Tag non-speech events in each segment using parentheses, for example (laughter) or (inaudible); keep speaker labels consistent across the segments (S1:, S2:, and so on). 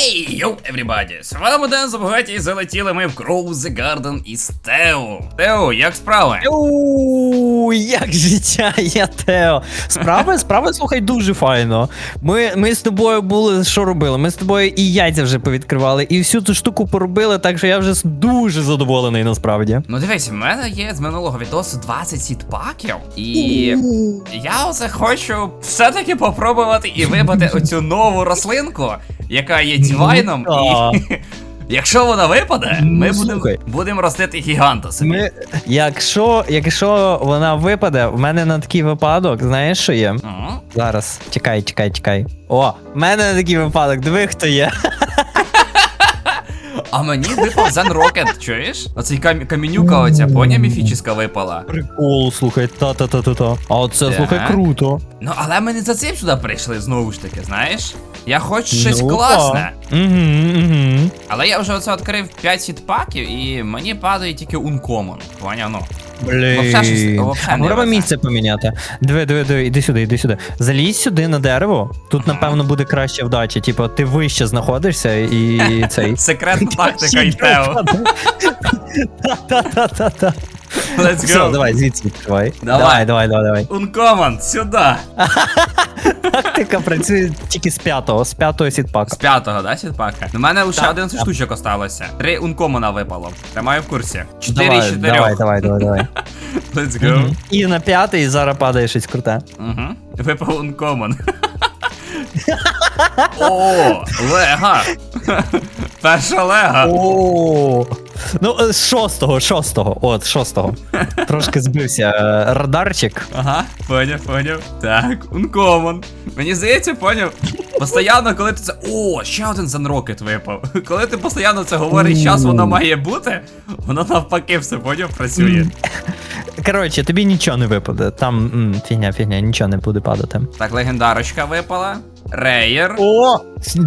S1: Ей, йоу, everybody! З вами Ден Забагаті і залетіли ми в Grow the Garden із Тео. Тео, як справи?
S2: Оу, як життя, я Тео. Справи, (laughs) справи, слухай, дуже файно. Ми, ми з тобою були, що робили? Ми з тобою і яйця вже повідкривали, і всю цю штуку поробили, так що я вже дуже задоволений насправді.
S1: Ну дивись, в мене є з минулого відосу 20 сітпаків, і я оце хочу все-таки попробувати і вибити оцю нову рослинку, яка є дівайном,
S2: Ну,
S1: і (laughs) якщо вона випаде,
S2: Ну,
S1: ми будемо будемо ростити гіганта собі.
S2: Ми, якщо, якщо вона випаде, в мене на такий випадок, знаєш, що є?
S1: Ага.
S2: Зараз, чекай, чекай, чекай. О, в мене на такий випадок, диви, хто є.
S1: А мені випав Zen Rocket, чуєш? Оцей кам- камінюка оця, поня міфічна випала.
S2: Прикол, слухай, та-та-та-та-та. А оце,
S1: Так.
S2: слухай, круто.
S1: Ну, але ми не за цим сюди прийшли знову ж таки, знаєш? Я хочу щось
S2: Ну,
S1: класне.
S2: Угу, угу.
S1: Але я вже оце відкрив 5 сітпаків і мені падає тільки Uncommon. Поняв, ну.
S2: Блін.
S1: Вообще щось- вообще
S2: А
S1: не
S2: треба
S1: везе.
S2: місце поміняти. Диви, диви, диви, іди сюди, іди сюди. Залізь сюди на дерево. Тут, напевно, буде краща вдача. Типу, ти вище знаходишся і (laughs) цей.
S1: Секретна тактика і Тео. (laughs)
S2: Та-та-та-та. Все, давай, звідси відкривай.
S1: Давай.
S2: Давай, давай, давай, давай.
S1: Uncommon, сюди.
S2: Тактика працює тільки з п'ятого, з п'ятого
S1: З п'ятого, да, сітпака? У мене лише
S2: Так,
S1: 11 штучок осталося. Три Uncommon випало. Тримаю в курсі. 4
S2: Давай,
S1: з
S2: давай,
S1: 4.
S2: давай, давай, давай. (laughs)
S1: Let's go.
S2: Мгм. І на п'ятий зараз падає щось круте.
S1: Угу. Випав Uncommon. (laughs) О, лега. (laughs) Перша лега.
S2: О, ну е, з шостого, шостого, от шостого. (laughs) Трошки збився е, радарчик.
S1: Ага, поняв, поняв. Так, Uncommon. Мені здається, поняв. Постоянно, коли ти це. О, ще один Занрокет випав. (laughs) Коли ти постійно це говориш, час воно має бути, воно навпаки все поняв, працює. (laughs)
S2: Коротше, тобі нічого не випаде. Там м, фігня, фігня, нічого не буде падати.
S1: Так, легендарочка випала. Рейер.
S2: О!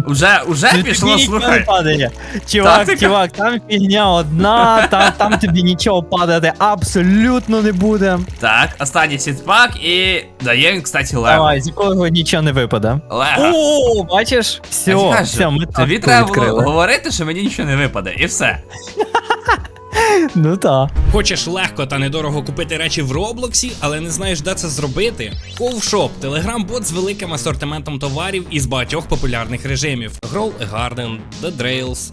S1: Уже, уже пішло, слухай.
S2: падає. Чувак,
S1: Тактика.
S2: чувак, там фігня одна, там, там тобі нічого падати абсолютно не буде.
S1: Так, останній сітпак і даємо, кстати, лего.
S2: Давай, з якого нічого не випаде.
S1: Лего.
S2: О, бачиш?
S1: Я
S2: Все,
S1: кажу,
S2: все, ми
S1: Тобі
S2: так
S1: треба було
S2: відкрили.
S1: говорити, що мені нічого не випаде, і все. (laughs) (laughs)
S2: Ну та.
S3: Хочеш легко та недорого купити речі в Роблоксі, але не знаєш, де це зробити? Ковшоп телеграм-бот з великим асортиментом товарів із багатьох популярних режимів: Grow Garden, The Drails,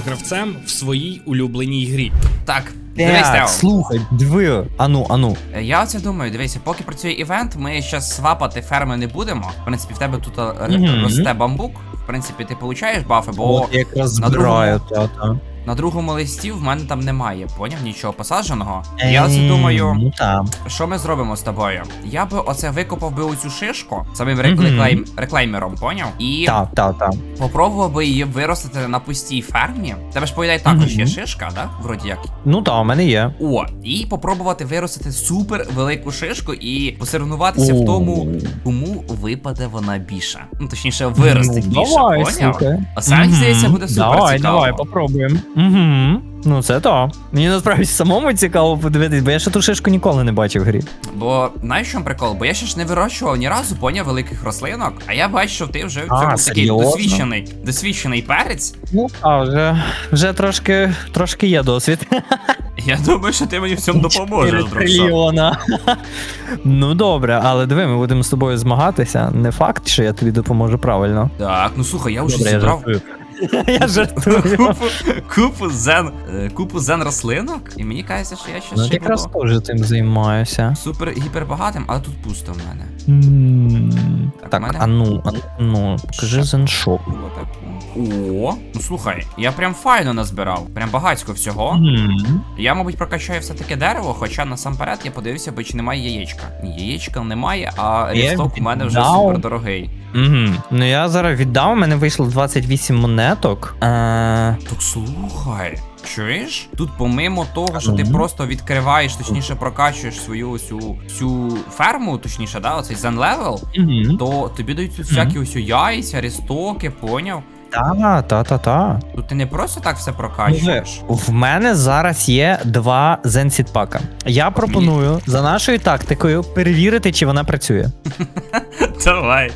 S3: гравцем в своїй улюбленій грі.
S1: Так, дивись,
S2: Так,
S1: Тео.
S2: слухай, диви. Ану, ану.
S1: Е, Я оце думаю, дивися, поки працює івент, ми ще свапати ферми не будемо. В принципі, в тебе тут е,
S2: Мгм.
S1: росте бамбук. В принципі, ти получаєш бафи, бо
S2: От якраз
S1: на
S2: збираю, та-та.
S1: На другому листі в мене там немає, поняв нічого посадженого. Я оце
S2: Ем,
S1: думаю,
S2: Ну там.
S1: що ми зробимо з тобою? Я би оце викопав би оцю шишку самим реклейм... реклеймером, поняв? І
S2: Так, так, так.
S1: попробував би її виростити на пустій фермі. Тебе ж повідає також є шишка, да? Вроді як.
S2: Ну так, у мене є.
S1: О, і попробувати виростити супер велику шишку і посоревнуватися в тому, кому випаде вона більше. Ну, точніше,
S2: Ну,
S1: більше,
S2: Давай,
S1: поняв? А
S2: Мгм.
S1: здається, буде супер
S2: Давай,
S1: цікаво.
S2: давай, попробуємо. Угу. Ну це то. Мені насправді самому цікаво подивитись, бо я ще ту шишку ніколи не бачив в грі.
S1: Бо знаєш, що прикол? Бо я ще ж не вирощував ні разу поняв великих рослинок, а я бачу, що ти вже в
S2: А,
S1: цьому такий
S2: серйозно?
S1: досвідчений, досвідчений перець.
S2: Ну, а вже, вже трошки, трошки є досвід.
S1: Я думаю, що ти мені в цьому допоможеш,
S2: 4
S1: друг. що.
S2: трильйона. ну добре, але диви, ми будемо з тобою змагатися. Не факт, що я тобі допоможу правильно.
S1: Так, ну слухай, я вже
S2: Добре,
S1: зібрав. (laughs)
S2: Я жартую.
S1: купу, купу зен, е, купу зен рослинок, і мені кажеться, що я ще
S2: Ну,
S1: ще
S2: якраз
S1: буду
S2: теж цим займаюся.
S1: супер гіпербагатим, але тут пусто в мене.
S2: М,
S1: Так,
S2: Так,
S1: мене-
S2: а ну, а ну, кажи зеншоп.
S1: Було так. О, ну слухай, я прям файно назбирав. Прям багатько всього. Я, мабуть, прокачаю все-таки дерево, хоча насамперед я подивився, би чи немає яєчка. Ні, яєчка немає, а рісток у мене вже супер дорогий.
S2: Угу. Ну я зараз віддав, у мене вийшло 28 монеток. Е,
S1: Так слухай. Чуєш? Тут помимо того, що ти просто відкриваєш, точніше прокачуєш свою цю всю ферму, точніше, да, оцей зен левел,
S2: угу.
S1: то тобі дають тут всякі ось яйця, рістоки, поняв?
S2: Та, та, та, та.
S1: Тут ти не просто так все прокачуєш.
S2: В мене зараз є два зенсітпака. Я пропоную за нашою тактикою перевірити, чи вона працює. (laughs)
S1: Давай.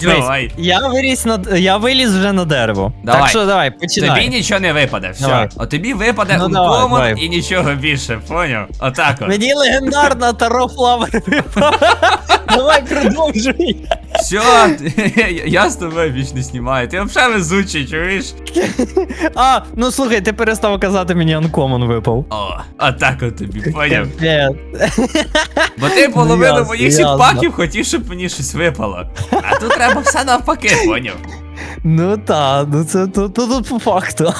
S2: Дивись,
S1: Давай.
S2: Я виліз на я виліз вже на дерево.
S1: Давай.
S2: Так що давай, починай.
S1: Тобі нічого не випаде, все.
S2: Давай.
S1: От тобі випаде
S2: Ну,
S1: Uncommon
S2: давай, давай.
S1: і нічого більше, поняв? Отак от.
S2: Мені легендарна Таро Флавер випала. Давай продовжуй.
S1: Все, (laughs) я з тобою не знімаю. Ти взагалі везучий, чуєш?
S2: А, ну слухай, ти перестав казати мені Uncommon випав.
S1: О, отак от тобі, поняв? Бо ти половину моїх
S2: ясно.
S1: сітпаків хотів, щоб мені щось випало. А тут треба все навпаки, поняв?
S2: Ну та, ну це то, то, тут по факту.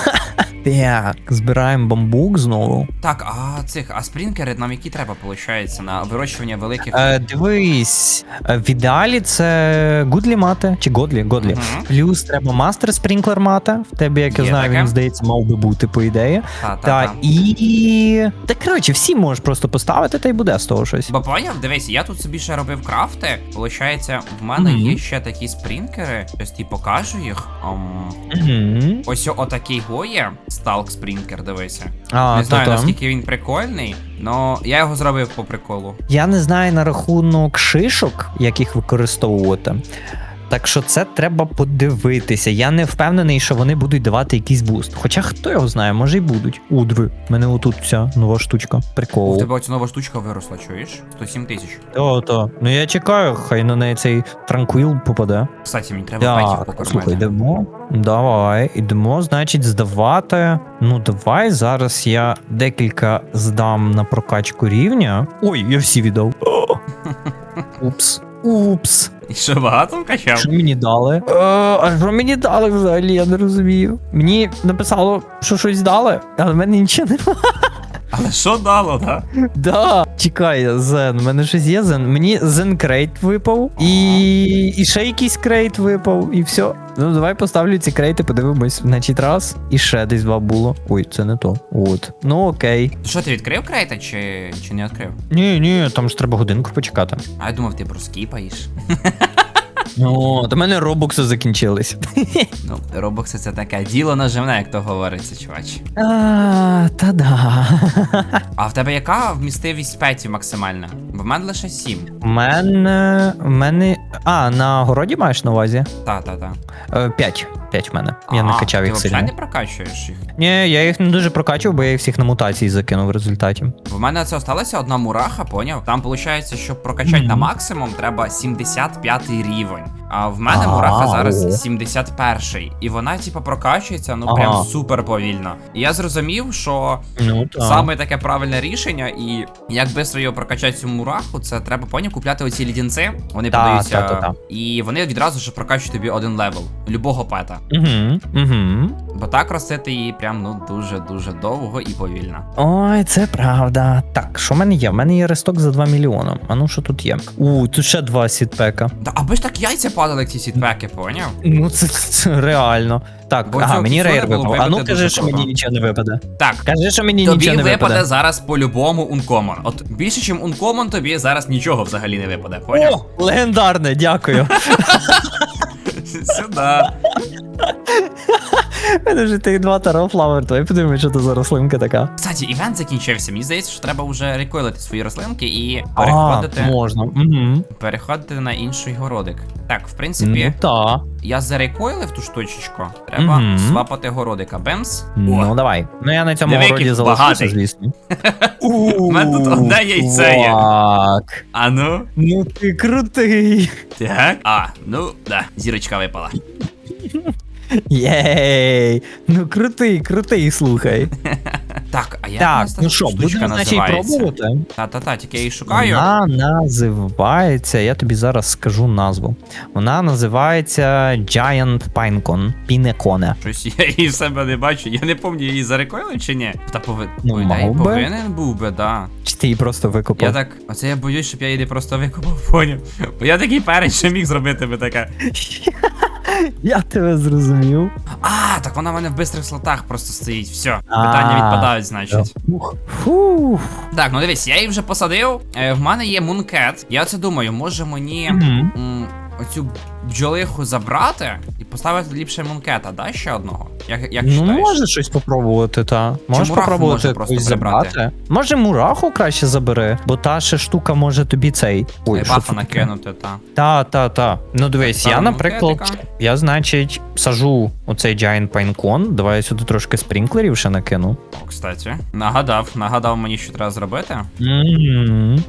S2: Так, збираємо бамбук знову.
S1: Так, а цих, а спрінкери нам які треба, виходить, на вирощування великих.
S2: Е, дивись, е, в ідеалі це гудлі мати, чи годлі, годлі.
S1: Мгм.
S2: Плюс треба мастер спрінклер мати. В тебе, як я
S1: Є
S2: знаю,
S1: таке.
S2: він здається, мав би бути, по ідеї.
S1: Та, та,
S2: Та,
S1: та.
S2: і. Та коротше, всі можеш просто поставити, та й буде з того щось.
S1: Бо поняв, дивись, я тут собі ще робив крафти. Получається, в мене
S2: Мгм.
S1: є ще такі спрінкери. Ось ті покажу їх. Ам,
S2: Угу.
S1: Ось отакий го є. Сталк спрінкер, дивися.
S2: А,
S1: не знаю,
S2: то-то.
S1: наскільки він прикольний, але я його зробив по приколу.
S2: Я не знаю на рахунок шишок, як їх використовувати. Так що це треба подивитися. Я не впевнений, що вони будуть давати якийсь буст. Хоча хто його знає, може й будуть. У, мене отут ця нова штучка. Прикол.
S1: У тебе оця нова штучка виросла, чуєш? 107 тисяч.
S2: То, то. Ну я чекаю, хай на неї цей транквіл попаде.
S1: Кстати, мені треба
S2: Так,
S1: покормити.
S2: слухай, йдемо. Давай, йдемо, значить, здавати. Ну, давай зараз я декілька здам на прокачку рівня. Ой, я всі віддав. (laughs) Упс. Упс.
S1: І що багато вкачав?
S2: Що мені дали? Е, а що мені дали взагалі, я не розумію. Мені написало, що щось дали, але в мене нічого немає.
S1: Але що дало, да?
S2: Да. Чекай, Зен, в мене щось є Зен. Мені Зен крейт випав, і, і ще якийсь крейт випав, і все. Ну, давай поставлю ці крейти, подивимось. Значить, раз, і ще десь два було. Ой, це не то. От. Ну окей.
S1: Що ти відкрив крейта чи, чи не відкрив?
S2: Ні, ні, там ж треба годинку почекати.
S1: А я думав, ти проскіпаєш. (laughs)
S2: О, до мене робокси закінчились. (laughs)
S1: Ну, робокси це таке діло наживне, як то говориться, чувач.
S2: А, та да.
S1: А в тебе яка вмістивість петів максимальна? Бо в мене лише 7.
S2: У мене. У мене. А, на городі маєш на увазі?
S1: Та-та-та.
S2: Е, П'ять. П'ять в мене. Я не качав їх
S1: Ти
S2: сильно.
S1: взагалі не прокачуєш їх?
S2: Ні, я їх не дуже прокачував, бо я їх всіх на мутації закинув в результаті.
S1: В мене це осталася одна мураха, поняв? Там виходить, щоб прокачати на максимум, треба 75 рівень. back. А в мене мураха зараз 71. І вона, типу, прокачується, ну прям супер повільно. І я зрозумів, що
S2: Ну
S1: саме таке правильне рішення, і як швидко його прокачати цю мураху, це треба поняв купляти оці лідінці. Вони
S2: Та,
S1: продаються.
S2: та, та, та.
S1: І вони відразу ж прокачують тобі один левел любого пета.
S2: Угу, угу.
S1: Бо так ростити її прям ну дуже дуже довго і повільно.
S2: Ой, це правда. Так, що в мене є? У мене є ресток за 2 мільйони. А ну що тут є? У, тут ще два сітпека.
S1: Да, аби ж так яйця падали, ці сітпеки, поняв?
S2: Ну, це, це реально. Так,
S1: Бо
S2: ага,
S1: цього
S2: мені рейр
S1: було
S2: випав. А ну
S1: вибити
S2: кажи,
S1: дуже
S2: що
S1: круто.
S2: мені нічого не випаде.
S1: Так.
S2: Кажи, що мені
S1: Тобі
S2: нічого не
S1: випаде
S2: випаде.
S1: зараз по-любому ункомон. От більше, ніж ункомон, тобі зараз нічого взагалі не випаде, поняв?
S2: О, легендарне, дякую. (laughs)
S1: Сюди.
S2: Мене вже тих два таро флавер, давай подивимось, що це за рослинка така.
S1: Кстати, івент закінчився. Мені здається, що треба вже рекойлити свої рослинки і
S2: А,
S1: переходити,
S2: можна. Угу.
S1: переходити на інший городик. Так, в принципі,
S2: Ну та.
S1: я зарекойлив ту штучечку. Треба
S2: Мгм.
S1: свапати городика. Бемс.
S2: Ну
S1: О,
S2: давай. Ну я на цьому
S1: Диви,
S2: городі
S1: який
S2: залишуся,
S1: багатий.
S2: звісно. (laughs)
S1: У мене тут одне яйце є.
S2: Так.
S1: А ну.
S2: Ну ти крутий.
S1: Так. А, ну, да, зірочка випала. (laughs)
S2: Єй. Ну крутий, крутий, слухай. (laughs)
S1: Так, а як
S2: Так,
S1: нас
S2: ну що,
S1: штучка
S2: будемо значить
S1: називається?
S2: пробувати.
S1: Та-та-та, тільки я її шукаю.
S2: Вона називається, я тобі зараз скажу назву. Вона називається Giant Pinecone. Пінеконе.
S1: Щось я її в себе не бачу. Я не пам'ятаю, її зарекоїли чи ні? Та пови...
S2: Ну,
S1: ідеї,
S2: мав би.
S1: повинен був би, да.
S2: Чи ти її просто викопав?
S1: Я так, оце я боюсь, щоб я її не просто викопав, поняв. Бо я такий перець, що міг зробити би таке. (laughs)
S2: Я тебе зрозумів.
S1: А, так вона в мене в бистрих слотах просто стоїть. Все, питання відпадають, значить.
S2: Ух. Фух.
S1: Так, ну дивись, я її вже посадив. Е, в мене є мункет. Я це думаю, може мені
S2: Мгм.
S1: м, оцю бджолиху забрати і поставити ліпше мункета, да, ще одного? Як, як
S2: Ну, може щось попробувати, та. Можеш
S1: мураху
S2: попробувати
S1: можна просто
S2: якусь
S1: прибрати?
S2: забрати. Може, мураху краще забери, бо та ще штука може тобі цей. Ой, що
S1: Бафа
S2: це таке?
S1: накинути, та.
S2: Та, та, та. Ну дивись,
S1: Так,
S2: я, наприклад,
S1: мункетика.
S2: я, значить, сажу оцей Giant Pinecone. Давай я сюди трошки спринклерів ще накину.
S1: О, кстати. Нагадав, нагадав мені, що треба зробити.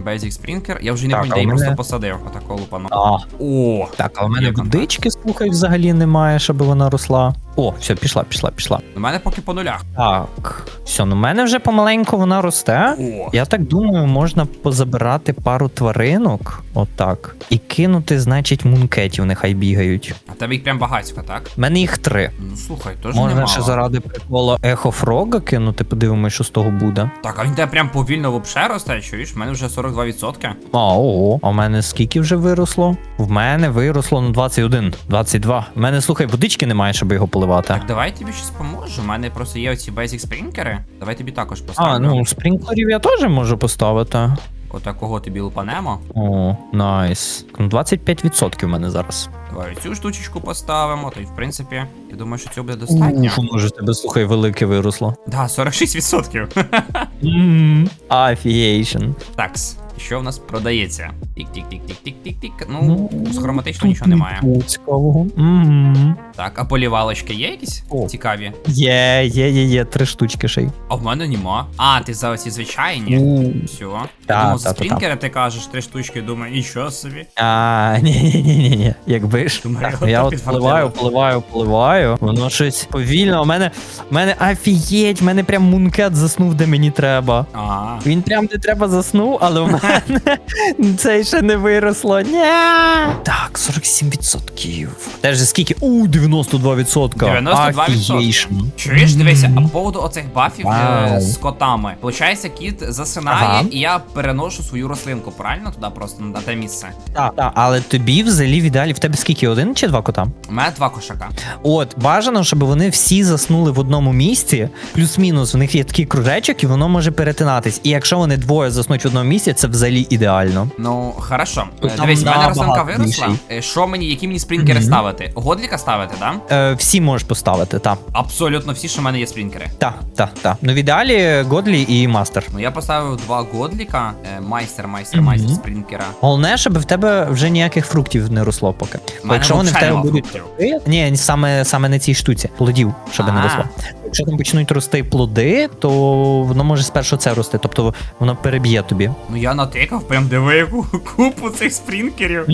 S1: Basic Sprinker. Я вже не
S2: Так,
S1: пам'ятаю,
S2: а мене-
S1: просто посадив. Отакого лупану.
S2: А,
S1: О!
S2: так, а у мене водички, слухай, взагалі немає, щоб вона росла. О, все, пішла, пішла, пішла.
S1: У мене поки по нулях.
S2: Так. Все, ну в мене вже помаленьку вона росте.
S1: О!
S2: Я так думаю, можна позабирати пару тваринок, отак, і кинути, значить, мункетів, нехай бігають.
S1: А тебе їх прям багатько, так?
S2: У мене їх три.
S1: Ну слухай, теж
S2: Можна
S1: немало.
S2: ще заради приколу ехо фрога кинути, подивимось, що з того буде.
S1: Так, а він тебе прям повільно вообще росте, чуєш? У мене вже 42%.
S2: А, ого, а в мене скільки вже виросло? В мене виросло ну 21, 22. В мене, слухай, водички немає, щоб його поливати.
S1: Так, давай тобі щось поможу. У мене просто є оці basic спринкери. Давай тобі також
S2: А, ну спринклерів я теж можу поставити.
S1: Отакого тобі лупанемо.
S2: О, найс. Ну 25% в мене зараз.
S1: Давай цю штучечку поставимо. То й в принципі, я думаю, що цього буде достатньо.
S2: Уф, може тебе, слухай, велике виросло.
S1: Да, 46%.
S2: Афієйшн.
S1: Такс. Що в нас продається? Тік-тік-тік-тік-тік-тік-тік. Ну, з хроматично нічого немає.
S2: Цікавого.
S1: Так, а полівалочки є якісь
S2: О.
S1: цікаві?
S2: Є, є, є, є, три штучки ще й.
S1: А в мене нема. А, ти за оці звичайні?
S2: У.
S1: Все.
S2: Та,
S1: Я думав, за
S2: та, та.
S1: спрінкери ти кажеш три штучки, думаю, нічого собі.
S2: А, (laughs) ні, ні, ні, ні, ні. Якби ж.
S1: Думаю,
S2: Так,
S1: його
S2: я от
S1: підфартило.
S2: поливаю, поливаю, поливаю. Воно щось повільно. У мене, у мене афієть, в мене прям мункет заснув, де мені треба.
S1: А,
S2: Він прям де треба заснув, але в мене це ще не виросло. Ні. Так, 47%. Теж же скільки? У, 92%.
S1: 92%.
S2: Афієйшн.
S1: Чуєш, дивися, а по поводу оцих бафів е,
S2: Вау.
S1: з котами. Получається, кіт засинає,
S2: Ага.
S1: і я переношу свою рослинку, правильно? Туди просто на те місце.
S2: Так, так, але тобі взагалі в ідеалі в тебе скільки? Один чи два кота?
S1: У мене два кошака.
S2: От, бажано, щоб вони всі заснули в одному місці, плюс-мінус, в них є такий кружечок, і воно може перетинатись. І якщо вони двоє заснуть в одному місці, це взагалі ідеально.
S1: Ну, хорошо.
S2: Тут
S1: Е,
S2: там
S1: Дивись, в мене
S2: набагато
S1: виросла.
S2: більший.
S1: Е, Що мені, які мені спрінкери ставити? Годліка ставити, да?
S2: Е, всі можеш поставити, так.
S1: Абсолютно всі, що в мене є спрінкери.
S2: Так, так, так. Ну в ідеалі Годлі і Мастер.
S1: Ну я поставив два годліка, е, майстер, майстер, майстер спрінкера.
S2: Головне, щоб в тебе вже ніяких фруктів не росло поки. Бо
S1: мене
S2: якщо вони в
S1: взагалі
S2: тебе
S1: нема
S2: будуть
S1: фруктів.
S2: ні, саме, саме на цій штуці, плодів, щоб не
S1: А.
S2: росло. Якщо там почнуть рости плоди, то воно може спершу це рости, тобто воно переб'є тобі.
S1: Ну я натикав, прям диви яку купу цих спрінкерів.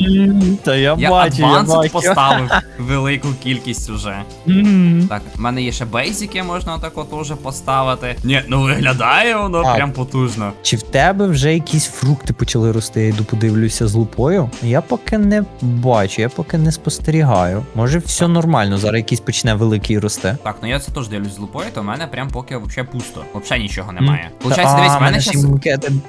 S2: Та я,
S1: Я адвансит поставив велику кількість уже. Так, в мене є ще бейзики, можна отако теж поставити. Ні, ну виглядає воно
S2: Так.
S1: прям потужно.
S2: Чи в тебе вже якісь фрукти почали рости? Я йду подивлюся з лупою. Я поки не бачу, я поки не спостерігаю. Може, все нормально, зараз якийсь почне великий рости.
S1: Так, ну я це теж дивлюсь з лупою, то в мене прям поки взагалі пусто. Взагалі нічого немає. Получається, дивись, в мене
S2: ще
S1: щас.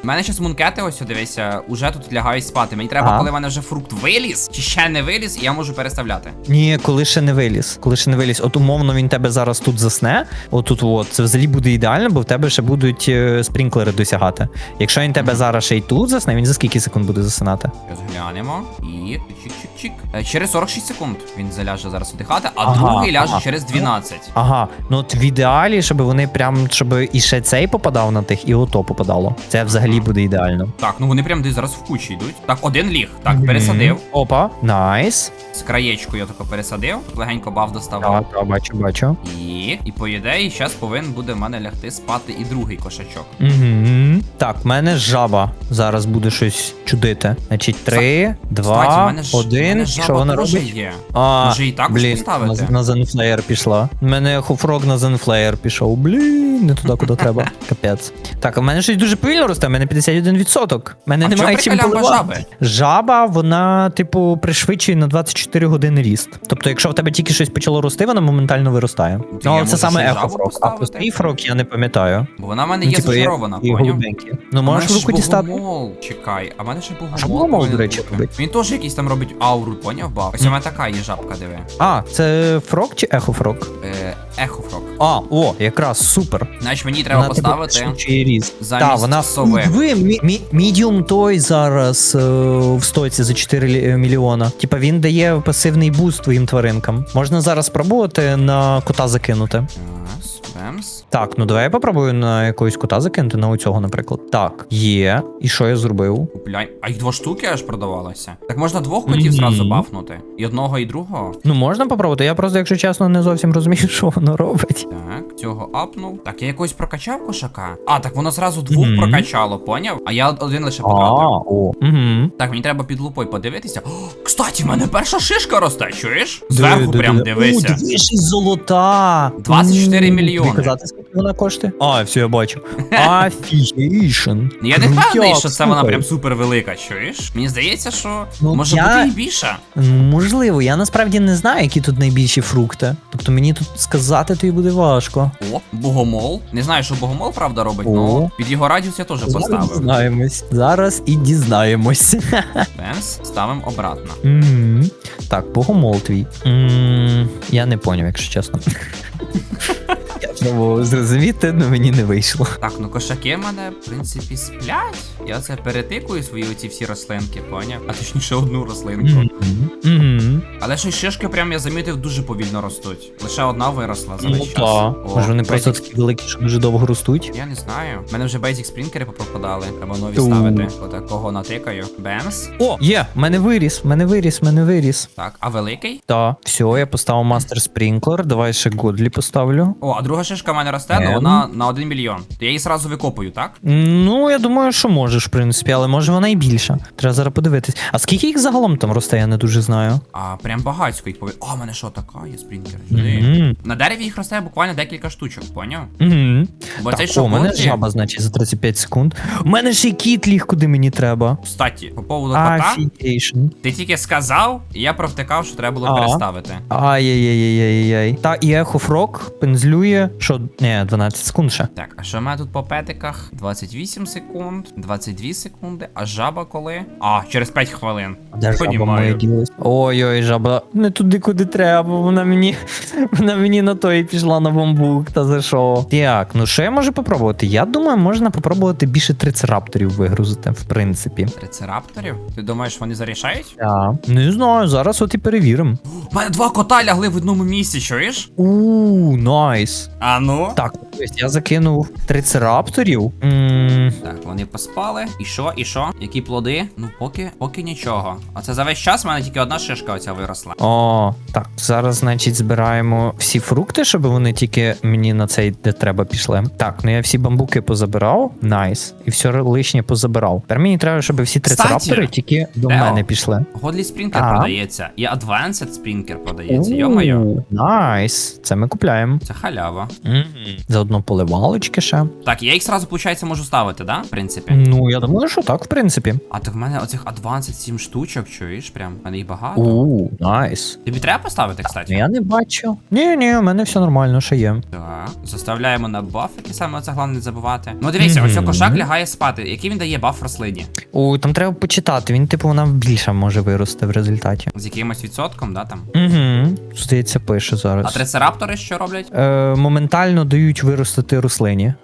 S1: В мене щас мункети, ось дивися, уже тут лягають спати. Мені треба, коли в мене вже фрукт виліз, чи ще не виліз, і я можу переставляти.
S2: Ні, коли ще не виліз. Коли ще не виліз. От умовно він тебе зараз тут засне. Отут, от це взагалі буде ідеально, бо в тебе ще будуть е, спрінклери досягати. Якщо він тебе зараз ще й тут засне, він за скільки секунд буде засинати?
S1: Зараз глянемо. І чик-чик-чик. Е, Через 46 секунд він заляже зараз віддихати, а
S2: Ага,
S1: другий ляже
S2: ага.
S1: через 12.
S2: Ага, ну от в ідеалі, щоб вони прям, щоб і ще цей попадав на тих, і ото попадало. Це взагалі буде ідеально.
S1: Так, ну вони прям десь зараз в кучі йдуть. Так, один ліг. Так,
S2: Мгм.
S1: пересадив.
S2: Опа, найс.
S1: З краєчку я тако пересадив. Легенько баф доставав.
S2: Так, бачу, бачу.
S1: І, і по ідеї, зараз повинен буде в мене лягти спати і другий кошачок.
S2: Угу. Так, в мене жаба зараз буде щось чудити. Значить, три, два, один.
S1: Мене
S2: Що вона робить?
S1: є.
S2: А,
S1: Може і також
S2: блін,
S1: поставити?
S2: На, на Zenflare пішла. У мене хофрог на Zenflare пішов. Блін. не туди, куди треба. (laughs) Капець. Так, в мене щось дуже повільно росте, в мене 51%. В мене
S1: А
S2: немає чим поливати.
S1: жаби?
S2: Жаба, вона, типу, пришвидшує на 24 години ріст. Тобто, якщо в тебе тільки щось почало рости, вона моментально виростає. Ну, це саме
S1: жабу.
S2: А простий фрок я не пам'ятаю.
S1: Бо вона в мене
S2: Ну,
S1: є
S2: типу,
S1: зашарована, поняв?
S2: Ну, можеш руку дістати.
S1: Чекай, а в мене ще богомол.
S2: що до речі, робить?
S1: Він теж якийсь там робить ауру, поняв, бав? Ось у мене така є жабка, диви.
S2: А, це фрок чи ехофрок?
S1: Е, ехофрок.
S2: А, о, якраз супер.
S1: Значить, мені треба
S2: Вона тебе
S1: поставити.
S2: ріст.
S1: замість
S2: Та, вона
S1: сови.
S2: Ви, мі, мі, Medium той зараз е, в стойці за 4 лі- е, мільйона. Типа він дає пасивний буст твоїм тваринкам. Можна зараз спробувати на кота закинути.
S1: Раз, бемс.
S2: Так, ну давай я попробую на якогось кота закинути, на оцього, наприклад. Так, є. І що я зробив?
S1: Купляй. А їх два штуки аж продавалося. Так можна двох котів
S2: Мгм.
S1: зразу бафнути. І одного, і другого.
S2: Ну можна попробувати. Я просто, якщо чесно, не зовсім розумію, (laughs) що воно робить.
S1: Так, цього апнув. Так, я якось прокачав кошака. А, так воно зразу двох
S2: Мгм.
S1: прокачало, поняв? А я один лише
S2: А,
S1: потратив.
S2: о. Угу.
S1: Так, мені треба під лупою подивитися. О, кстати, в мене перша шишка росте, чуєш? Зверху прям дивися.
S2: О, дивись, золота.
S1: 24
S2: М,
S1: мільйони.
S2: Тобі казати, скільки вона коштує? А, все, я бачу. Афігейшн.
S1: Я не впевнений,
S2: Крутяк,
S1: що це вона прям супер велика, чуєш? Мені здається, що
S2: Ну,
S1: може
S2: я-
S1: бути і більша.
S2: Можливо, я насправді не знаю, які тут найбільші фрукти. Тобто мені тут сказати тобі буде важко.
S1: О, богомол. Не знаю, що богомол правда робить,
S2: О.
S1: але під його радіус я теж
S2: Зараз
S1: поставив.
S2: дізнаємось. Зараз і дізнаємось. (laughs)
S1: Бемс, ставимо обратно.
S2: Мгм. Так, богомол твій. М, Я не поняв, якщо чесно. (laughs) Я зрозуміти, але мені не вийшло.
S1: Так, ну кошаки в мене, в принципі, сплять. Я це перетикую свої оці всі рослинки, поняв? А точніше одну рослинку. Але щось шишки, прям я замітив, дуже повільно ростуть. Лише одна виросла за
S2: Ну
S1: весь час.
S2: так.
S1: О,
S2: Може вони просто такі великі, що дуже довго ростуть.
S1: Я не знаю. У мене вже бейзік спрінкери попропадали. Треба нові ставити. Отакого натикаю. Бемс.
S2: О, є, мене виріс, мене виріс, мене виріс.
S1: Так, а великий?
S2: Так, все, я поставив мастер спрінклер. Давай ще Годлі поставлю.
S1: О, а друга шишка в мене росте, але
S2: Ем.
S1: вона на 1 мільйон. То я її сразу викопую, так?
S2: Ну, я думаю, що можеш, в принципі, але може вона і більша. Треба зараз подивитись. А скільки їх загалом там росте, я не дуже знаю.
S1: А прям багатько їх пові. О, в мене що така є спрінкер?
S2: Мгм.
S1: На дереві їх росте буквально декілька штучок, поняв?
S2: Угу.
S1: Бо
S2: о,
S1: що
S2: у мене
S1: Годлі-
S2: жаба, значить, за 35 секунд. У мене ще й кіт ліг, куди мені треба.
S1: Кстати, по поводу кота,
S2: Афігейшн.
S1: ти тільки сказав, і я провтикав, що треба було
S2: А.
S1: переставити.
S2: Ай-яй-яй-яй-яй. Та і ехофрок пензлює. Що? Ні, 12 секунд ще.
S1: Так, а що в мене тут по петиках? 28 секунд, 22 секунди, а жаба коли? А, через 5 хвилин.
S2: Де жаба моя
S1: Понімаю.
S2: ділась? Ой-ой, жаба. Не туди, куди треба. Вона мені. (laughs) Вона мені на той пішла на бамбук. Та за що? Так, ну що я можу попробувати? Я думаю, можна попробувати більше трицерапторів вигрузити, в принципі.
S1: Трицерапторів? Ти думаєш, вони зарішають?
S2: Так. Не знаю, зараз от і перевіримо.
S1: У мене два кота лягли в одному місці, чуєш?
S2: Ууу, найс.
S1: А ну?
S2: Так, тобто я закинув трицерапторів. М,
S1: Так, вони поспали. І що, і що? Які плоди? Ну, поки, поки нічого. А це за весь час в мене тільки одна шишка оця виросла.
S2: О, так, зараз, значить, збираємо всі фрукти, щоб вони тільки мені на цей де треба пішли. Так, ну я всі бамбуки позабирав. Найс. І все лишнє позабирав. Тепер мені треба, щоб всі
S1: Кстати,
S2: трицераптори тільки до
S1: Тео.
S2: мене пішли.
S1: Годлі спрінкер
S2: А.
S1: продається. І Advanced спрінкер продається. Йо-моє.
S2: Найс. Це ми купляємо.
S1: Це халява.
S2: Мгм. Заодно поливалочки ще.
S1: Так, я їх сразу, виходить, можу ставити, да? В принципі.
S2: Ну, я думаю, що так, в принципі.
S1: А так в мене оцих Advanced 7 штучок, чуєш? Прям, в мене їх багато.
S2: Ууу, найс.
S1: Тобі треба поставити, кстати?
S2: я не бачу. Ні, ні, у мене все нормально, ще є.
S1: Так, заставляємо на баф, який саме це головне не забувати. Ну дивіться,
S2: Мгм.
S1: ось кошак лягає спати. Який він дає баф рослині?
S2: Ой, там треба почитати. Він, типу, вона більше може вирости в результаті.
S1: З якимось відсотком, да там?
S2: Угу. Здається, пише зараз.
S1: А трицераптори що роблять?
S2: Е, моментально дають виростити рослині.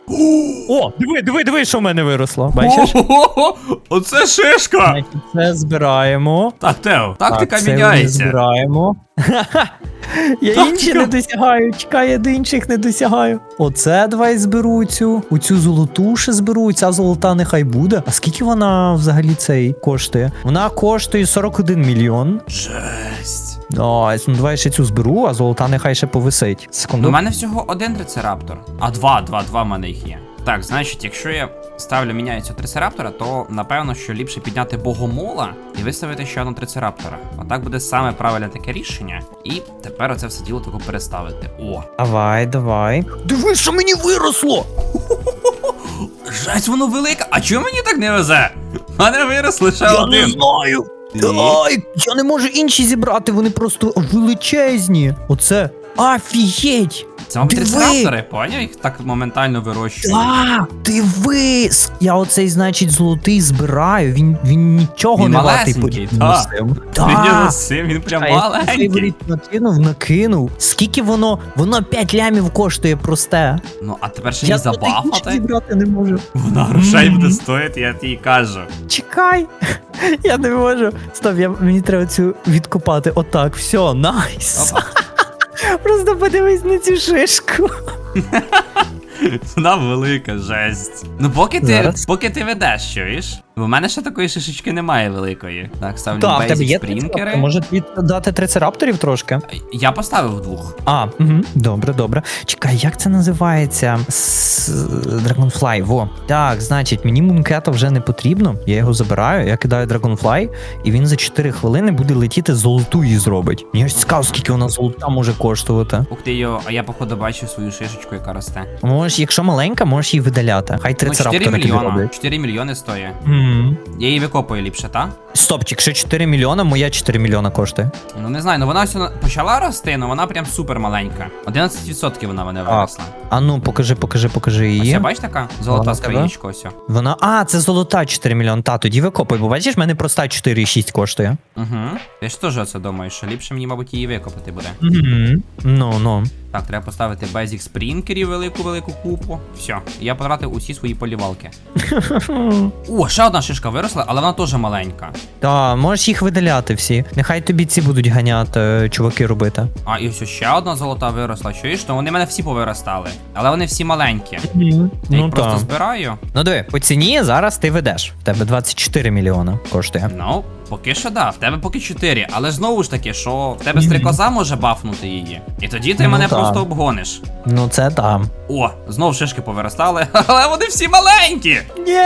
S2: О, диви, диви, диви, що в мене виросло. Бачиш?
S1: Ого, Оце шишка!
S2: Значить, Це збираємо.
S1: Так, Тео, тактика
S2: Так, це
S1: міняється.
S2: ми збираємо. (laughs) Я інші не досягаю. Чекай, я до інших не досягаю. Оце давай зберу цю. Оцю золоту ще зберу. Ця золота нехай буде. А скільки вона взагалі цей коштує? Вона коштує 41 мільйон.
S1: Жесть.
S2: Ось, ну давай ще цю зберу, а золота нехай ще повисить. Секунду.
S1: у мене всього один трицераптор. А два, два, два в мене їх є. Так, значить, якщо я ставлю міняю цього трицераптора, то напевно, що ліпше підняти богомола і виставити ще одного трицераптора. Отак буде саме правильне таке рішення. І тепер оце все діло таку переставити. О!
S2: Давай, давай. Диви, що мені виросло!
S1: Жесть, воно велике! А чому мені так не везе? У мене вирос лише
S2: Я не знаю. Ай, я не можу інші зібрати, вони просто величезні. Оце. Офігеть!
S1: Це, мабуть,
S2: Диви!
S1: трицераптори, поняв? Їх так моментально вирощують.
S2: А, дивись! Я оцей, значить, золотий збираю. Він, він нічого
S1: Він
S2: не вартий
S1: малесенький, та. Він не носив, він прям
S2: А я
S1: маленький.
S2: накинув, накинув. Скільки воно? Воно 5 лямів коштує просте.
S1: Ну, а тепер ще
S2: їх
S1: забафати.
S2: зібрати не можу.
S1: Вона грошей буде стоїти, я тобі кажу.
S2: Чекай, (laughs) я не можу. Стоп, я, мені треба цю відкопати. Отак, все, найс.
S1: Опа.
S2: Просто подивись на цю шишку.
S1: Вона велика, жесть. Ну поки ти,
S2: Зараз.
S1: поки ти ведеш, чуєш? Бо в мене ще такої шишечки немає великої. Так, ставлю
S2: Так, в тебе є
S1: спрінкери.
S2: Може тобі дати трицерапторів трошки?
S1: Я поставив двох.
S2: А, угу. добре, добре. Чекай, як це називається? Dragonfly, во. Так, значить, мені мункета вже не потрібно. Я його забираю, я кидаю Dragonfly, і він за 4 хвилини буде летіти золоту її зробить. Мені аж цікаво, скільки вона золота може коштувати.
S1: Ух ти йо, а я походу бачу свою шишечку, яка росте.
S2: Можеш, якщо маленька, можеш її видаляти. Хай
S1: Ну, 4
S2: трицераптори тобі
S1: мільйона. 4 мільйони стоїть.
S2: Мгм.
S1: Я її викопую ліпше, та?
S2: Стопчик, ще 4 мільйона, моя 4 мільйона коштує.
S1: Ну не знаю, ну вона ось почала рости, але вона прям супер маленька. 11% вона мене виросла.
S2: А ну, покажи, покажи, покажи
S1: Ось
S2: її.
S1: я бачиш така? Золота
S2: Вона
S1: скринічка ось.
S2: Вона. А, це золота 4 мільйона. Та, тоді викопай, бо бачиш, в мене проста 4,6 коштує.
S1: Угу. Я ж теж оце думаю, що ліпше мені, мабуть, її викопати буде.
S2: Угу. Ну, ну.
S1: Так, треба поставити базік спрінкерів велику-велику купу. Все, я потратив усі свої полівалки. (laughs) О, ще одна шишка виросла, але вона теж маленька.
S2: Та, можеш їх видаляти всі. Нехай тобі ці будуть ганяти, е, чуваки робити.
S1: А, і ось ще одна золота виросла. Що Чуєш, то вони в мене всі повиростали. Але вони всі маленькі. Я їх
S2: Ну
S1: просто
S2: так.
S1: збираю.
S2: Ну диви, по ціні зараз ти ведеш. В тебе 24 мільйона коштує.
S1: Ну, поки що да, в тебе поки 4. Але знову ж таки, що в тебе стрикоза може бафнути її. І тоді ти
S2: Ну
S1: мене
S2: так.
S1: просто обгониш.
S2: Ну це там.
S1: О, знов шишки повиростали, (laughs) але вони всі маленькі.
S2: Ні,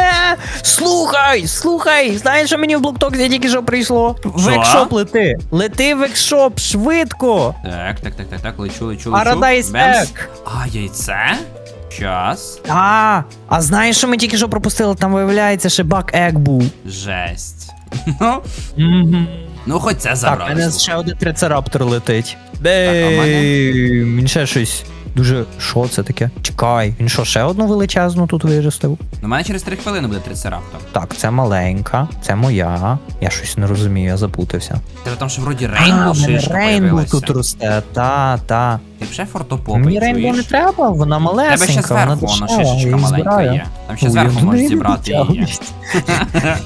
S2: слухай, слухай, знаєш, що мені в блоктоксі тільки що прийшло? В екшоп лети. Лети в екшоп, швидко.
S1: Так, так, так, так, так, лечу, лечу, лечу.
S2: Paradise
S1: Бемс. А, яйце? Щас.
S2: А, а знаєш, що ми тільки що пропустили? Там виявляється, що бак ек був.
S1: Жесть. (laughs) Ну, ну хоч це
S2: Так,
S1: забрали.
S2: в мене
S1: слухай.
S2: ще один трицераптор летить.
S1: а в мене?
S2: Де він ще щось. Дуже. Що це таке? Чекай, він що, ще одну величезну тут виростив?
S1: Ну, У мене через 3 хвилини буде трицераптор.
S2: Так, це маленька, це моя. Я щось не розумію, я запутався.
S1: Тебе там ще вроді
S2: мене
S1: шишка
S2: Рейнбоу тут росте, та, та.
S1: Ти вже фортопопи,
S2: Мені Рейнбоу не треба, вона
S1: Тебе ще
S2: малесенька, вона
S1: зверху вона шишечка маленька є. Там ще зверху можеш зібрати її. (laughs)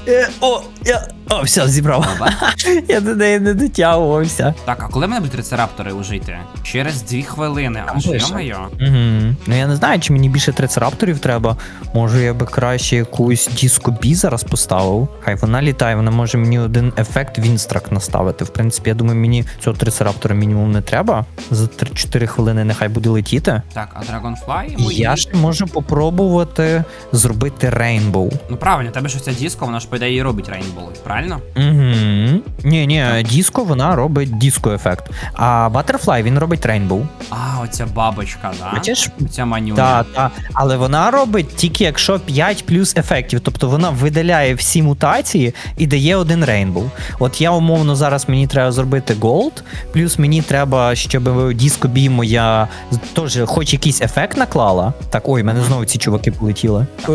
S2: Е, О, я. О, все, зібрав. (laughs) Я до неї не дотягувався.
S1: Так, а коли мене будуть трицераптори уже йти? Через 2 хвилини, аж.
S2: Угу. Ну я не знаю, чи мені більше трицерапторів треба. Може я би краще якусь дискобі зараз поставив. Хай вона літає, вона може мені один ефект Вінстрак наставити. В принципі, я думаю, мені цього трицераптора мінімум не треба. За 3-4 хвилини нехай буде летіти.
S1: Так, а Dragonfly мої?
S2: я ще можу попробувати зробити рейнбоу.
S1: Ну правильно, тебе ж ця диско, вона ж по ідеї робить рейнбоу, правильно?
S2: Угу. Ні, ні, диско вона робить диско ефект. А Butterfly він робить рейнбоу.
S1: А, оця бабочка, да?
S2: Бачиш?
S1: Оця манюня.
S2: Так, так. Але вона робить тільки якщо 5 плюс ефектів. Тобто вона видаляє всі мутації і дає один рейнбоу. От я умовно зараз мені треба зробити голд, плюс мені треба, щоб диско бі моя теж хоч якийсь ефект наклала. Так, ой, мене знову ці чуваки полетіли. Е,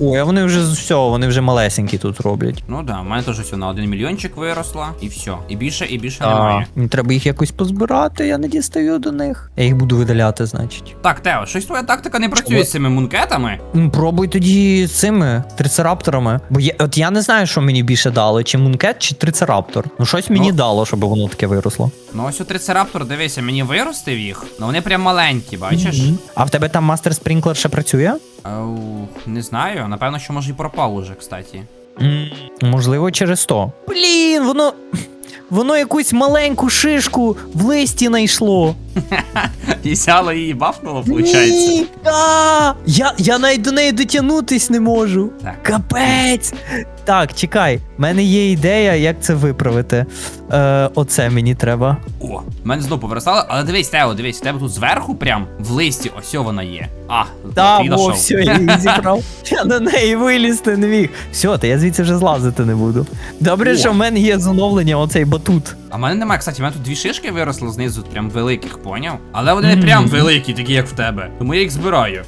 S2: ой, а вони вже все, вони вже малесенькі тут роблять.
S1: Ну да, в мене теж все на один мільйончик виросла, і все. І більше, і більше
S2: А,
S1: немає.
S2: мені треба їх якось позбирати, я не дістаю до них. Я їх буду видаляти, значить.
S1: Так, Тео, щось твоя тактика не працює
S2: Чого?
S1: з цими мункетами.
S2: Ну, Пробуй тоді з цими трицерапторами. Бо я, от я не знаю, що мені більше дало, чи мункет, чи трицераптор. Ну щось мені
S1: Ну.
S2: дало, щоб воно таке виросло.
S1: Ну ось у трицераптор, дивися, мені виростив їх, ну вони прям маленькі, бачиш?
S2: Мгм. А в тебе там мастер спрінклер ще працює?
S1: Ау, не знаю, напевно, що може і пропав уже, кстати.
S2: м можливо, через то. Блін, воно. Воно якусь маленьку шишку в листі знайшло.
S1: І взяло її бафнуло, виходить.
S2: Ні, я, я навіть до неї дотягнутись не можу.
S1: Так.
S2: Капець! Так, чекай, в мене є ідея, як це виправити. Е, оце мені треба.
S1: О, в мене знову повиростало, але дивись, Тео, дивись, у тебе тут зверху прям в листі, ось вона є. А, ти
S2: во, все, я її зібрав. (laughs) Я на неї вилізти не міг. Все, та я звідси вже злазити не буду. Добре,
S1: О.
S2: що в мене є зоновлення, оцей батут.
S1: А в мене немає, кстати, в мене тут дві шишки виросли знизу, прям великих, поняв? Але вони не прям великі, такі як в тебе. Тому я їх збираю.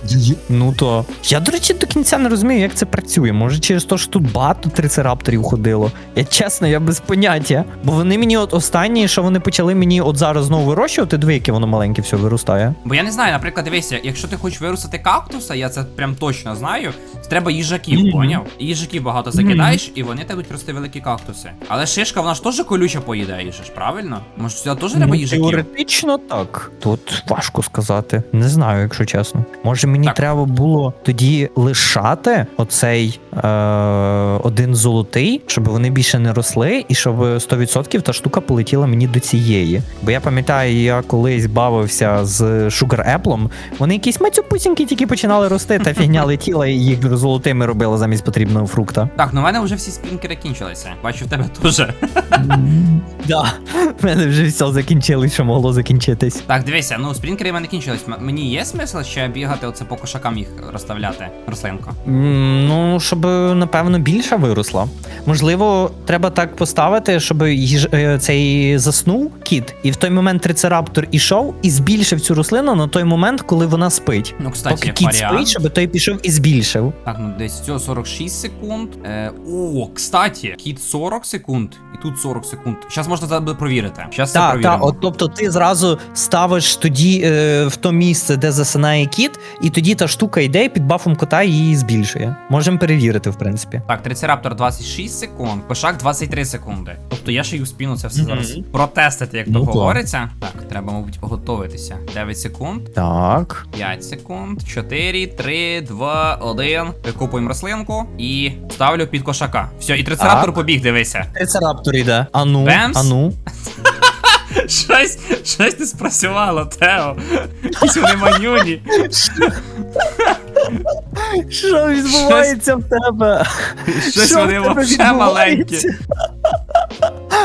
S2: Ну то. Я, до речі, до кінця не розумію, як це працює. Може, через те, що тут багато трицерапторів ходило. Я чесно, я без поняття. Бо вони мені от останні, що вони почали мені от зараз знову вирощувати, диви, яке воно маленьке все виростає.
S1: Бо я не знаю, наприклад, дивися, якщо ти хочеш виростити кактуса, я це прям точно знаю, то треба їжаків,
S2: Мгм.
S1: поняв? І їжаків багато закидаєш, і вони тебе будуть рости великі кактуси. Але шишка, вона ж теж колюча по ідеї, правильно? Може, сюди теж треба
S2: ну,
S1: їжаків?
S2: теоретично так. Тут важко сказати. Не знаю, якщо чесно. Може, мені
S1: Так.
S2: треба було тоді лишати оцей е, один золотий, щоб вони більше не росли, і щоб 100% та штука полетіла мені до цієї. Бо я пам'ятаю, я колись бавився з Sugar Apple, вони якісь мацюпусінькі тільки починали рости, та фігня (laughs) летіла і їх золотими робила замість потрібного фрукта.
S1: Так, ну в мене вже всі спінкери кінчилися. Бачу, в тебе теж. (laughs)
S2: Да, в мене вже все закінчилось, що могло закінчитись.
S1: Так, дивися, ну спрінкери в мене кінчились. М- Мені є смисл ще бігати оце по кошакам їх розставляти, рослинку.
S2: М, Ну, щоб, напевно, більше виросла. Можливо, треба так поставити, щоб їж... е, цей заснув кіт, і в той момент трицераптор ішов і збільшив цю рослину на той момент, коли вона спить.
S1: Ну, кстати,
S2: Поки
S1: як
S2: кіт
S1: варіант.
S2: спить, щоб той пішов і збільшив.
S1: Так, ну десь цього 46 секунд. Е, о, кстати, кіт 40 секунд, і тут 40 секунд. Зараз можна це буде провірити. Зараз це
S2: Так,
S1: провіримо.
S2: так, от тобто ти зразу ставиш тоді е, в то місце, де засинає кіт, і тоді та штука йде і під бафом кота її збільшує. Можемо перевірити, в принципі.
S1: Так, трицераптор 26 секунд, кошак 23 секунди. Тобто я ще й успіну це все
S2: Мгм.
S1: зараз протестити, як то
S2: Ну, так.
S1: говориться. Так, треба, мабуть, готуватися. 9 секунд,
S2: Так.
S1: 5 секунд, 4, 3, 2, 1. Викупуємо рослинку і ставлю під кошака. Все, і трицераптор
S2: Так.
S1: побіг, дивися.
S2: Трицераптор йде. Ану,
S1: Бемс.
S2: ану. (laughs)
S1: Щось, щось не спрацювало, Тео. Якісь вони манюні.
S2: Що відбувається в тебе?
S1: Щось вони взагалі маленькі.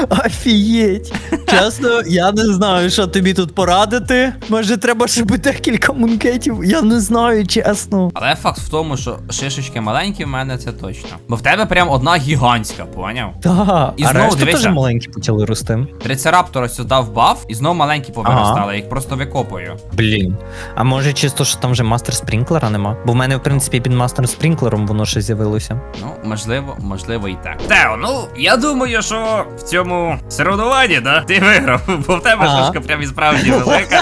S2: Офігеть. Чесно, я не знаю, що тобі тут порадити. Може, треба ще би декілька мункетів. Я не знаю, чесно.
S1: Але факт в тому, що шишечки маленькі в мене це точно. Бо в тебе прям одна гігантська, поняв?
S2: Так,
S1: І
S2: а
S1: знову
S2: решта
S1: дивися.
S2: теж маленькі почали рости.
S1: Трицераптор ось дав баф, і знову маленькі повиростали, я їх просто викопую.
S2: Блін. А може чисто, що там вже мастер спрінклера нема? Бо в мене, в принципі, під мастер спрінклером воно ще з'явилося.
S1: Ну, можливо, можливо, і так. Тео, ну я думаю, що в цьому соревнуванні, да, ти виграв, бо в тебе
S2: Ага.
S1: шишка прям і справді велика.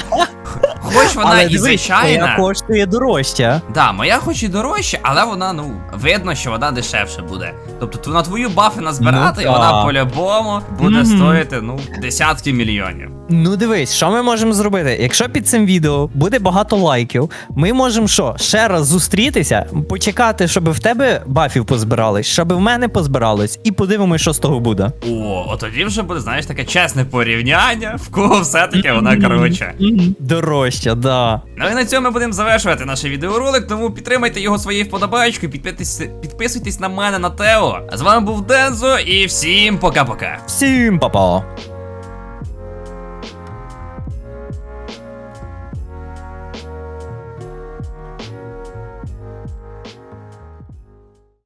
S1: Хоч вона
S2: Але
S1: і
S2: дивись,
S1: звичайна.
S2: моя коштує дорожче.
S1: Да, моя хоч і дорожча, але вона, ну, видно, що вона дешевше буде. Тобто ту- на твою бафи назбирати,
S2: Ну,
S1: вона
S2: так.
S1: по-любому буде
S2: Мгм.
S1: стоїти, ну, десятки мільйонів.
S2: Ну дивись, що ми можемо зробити? Якщо під цим відео буде багато лайків, ми можемо що, ще раз зустрітися, почекати, щоб в тебе бафів позбирались, щоб в мене позбиралось, і подивимось, що з того буде.
S1: О, от тоді вже буде, знаєш, таке чесне порівняння, в кого все-таки вона коротше.
S2: Дорожча, да.
S1: Ну і на цьому ми будемо завершувати наш відеоролик, тому підтримайте його своєю вподобайкою, підписуйтесь, підписуйтесь на мене на Тео. А з вами був Дензо і всім пока-пока.
S2: Всім па-па!